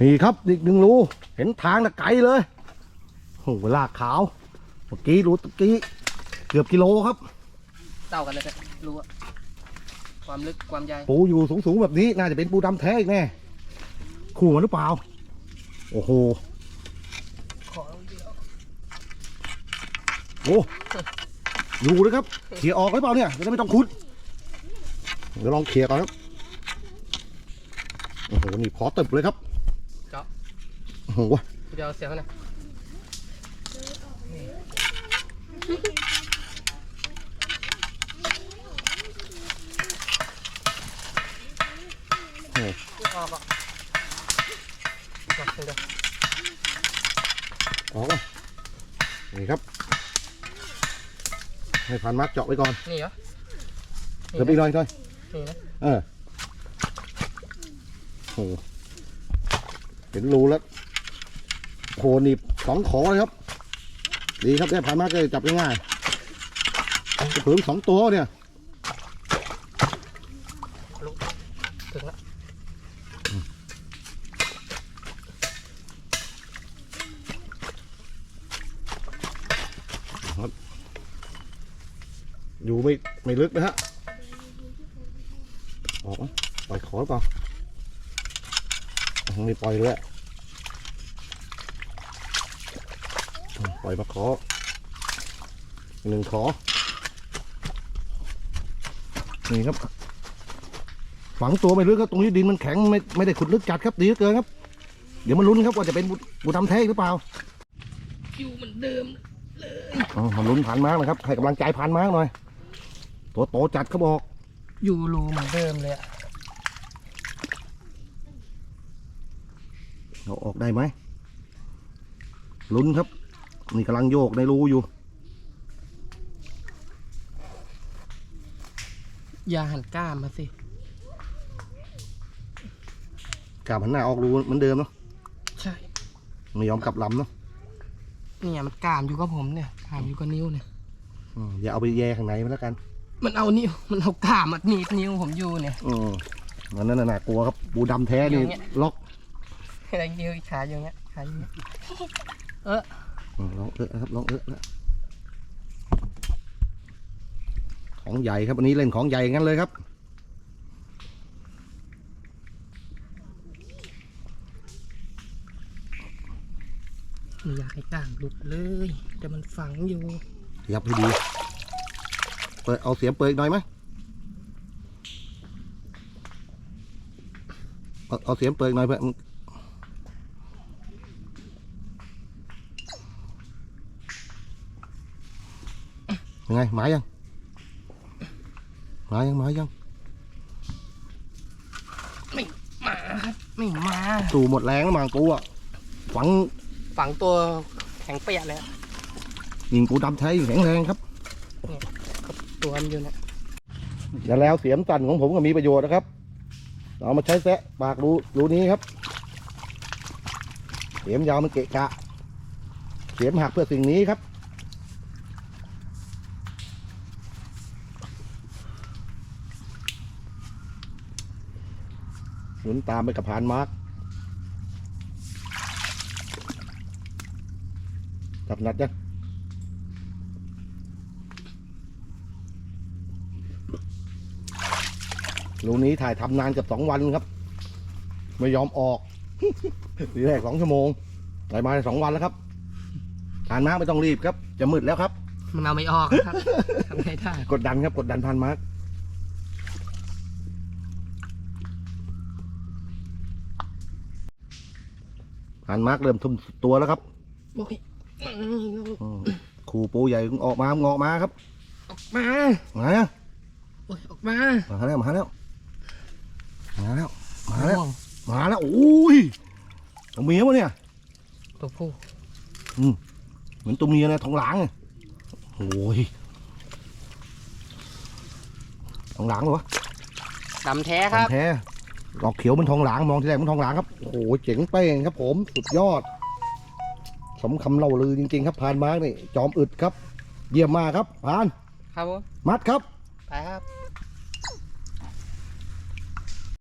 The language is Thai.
นี่ครับอีกหนึ่งรูเห็นทางตะไกลเลยโอ้โหลากขาวเมื่อกี้รูตะกี้เกือบกิโลครับ เต่ากันเลยครับรู้อะความลึกความใหญ่ปูอยู่สูงๆแบบนี้น่าจะเป็นปูดำแท้อีกแน่ขู่มันหรือเปล่า โอ้โหขอเดียวโอ้อยู่เลยครับเขี่ยออกหรือเปล่าเนี่ยจะได้ไม่ต้องคุดเดี๋ยวลองเขี่ยก่อนครับโอ้โหนี่พอตึบเลยครับเจาะ โอ้โหเดี๋ยวเสียงเขาหน่อยโอ้ไม่ออกอะมาเดี๋ยวออกอะนี่ครับ ให้พันมัดเจาะไว้ก่อนนี่เหรอเดี๋ยวไปอีกหน่อยหน่อยนี่นะเออโอ้โหเห็นรูแล้ว โหหนีบสองขอเลยครับ ดีครับได้พันมัดก็จับง่ายๆถึงสองตัวเนี่ยถึงแล้วอยู่ไม่ไม่ลึกนะฮะ ออกไหมปล่อยขอหรือเปล่าไม่ปล่อยเลยอะป ล่อยมาขอหนึ่งขอ นี่ครับ ฝังตัวไม่ลึกครับตรงนี้ดินมันแข็งไม่ไม่ได้ขุดลึกจัดครับดีเหลือเกินครับ เดี๋ยวมันลุ้นครับว่าจะเป็นบุบุทำแท้หรือเปล่าอยู่เหมือนเดิมอ๋อมันลุ้นผ่านมากนะครับให้กำลังใจผ่านมากหน่อย ตัวโตจัดเขาบอก อยู่รูเหมือนเดิมเลยอะเราออกได้ไหมลุ้นครับ นี่กำลังโยกในรูอยู่ อย่าหันก้ามมาสิกลับหันหน้าออกรูเหมือนเดิมเนาะใช่ไม่ยอมกลับลำเนาะเนี่ยมันกามอยู่กับผมเนี่ยกามอยู่กับนิ้วเนี่ย อืมอย่าเอาไปแย่ข้างในมันแล้วกัน มันเอานิ้วมันเอากามมาหนีบนิ้วผมอยู่เนี่ย อืมมันนั่นน่ะน่ากลัวครับปูดำแท้นี่อย่างเงี้ย ล็อก อะไรนิ้วอีกขาอยู่เงี้ยขาอยู่เงี้ยเอออืม ลองเออนะครับลองเออแล้วของใหญ่ครับวันนี้เล่นของใหญ่งั้นเลยครับ ไม่อยากให้กามหลุดเลย แต่มันฝังอยู่ยับให้ดีเปิดเอาเสียงเปิดอีกหน่อยไหมเอาเอาเสียงเปิดอีกหน่อยเพื่อ ยังไงหมายยังหมายยังหมายยังมาครับไม่มาสู่หมดแรงแล้วมังกูอะฝังฝังตัวแข็งเปียกเลยอะยิงกูดำไทยแข็งแรงครับ ตัวมันอยู่เนี่ยแล้วแล้วเสียมสั่นของผมก็มีประโยชน์นะครับ เอามาใช้แซะปากรูรูนี้ครับ เสียมยาวมันเกะกะ เสียมหักเพื่อสิ่งนี้ครับ หนุนตามไปกับพานมาร์กจับหนัดยังรูนี้ถ่ายทำนานเกับสองวันครับ ไม่ยอมออกทีแรกสองชั่วโมงถ่ายมาสองวันแล้วครับพานมาร์กไม่ต้องรีบครับ จะมืดแล้วครับ มันเอาไม่ออกครับทำไงได้ กดดันครับ กดดันพานมาร์ก พานมาร์กเริ่มทุ่มสุดตัวแล้วครับโอ้ยอืมครูปูใหญ่ออกมางอกมาครับออกมามาแล้วโอ้ยออกมามาแล้วมาแล้วมาแล้วมาแล้วง่วงมาแล้วโอ้ยตัวเมียวะเนี่ยตัวผู้เหมือนตัวเมียนะท้องหลังอะโอ้ยท้องหลังเหรอวะดำแท้ครับแท้ ดอกเขียวมันทองหลางมองที่แรกมันทองหลางครับโอ้โหเจ๋งเป้งครับ ผมสุดยอด สมคำเล่าลือจริง ๆ ครับพานมาร์กนี่จอมอึดครับ เยี่ยมมากครับพานครับผมมัดครับ ไปครับ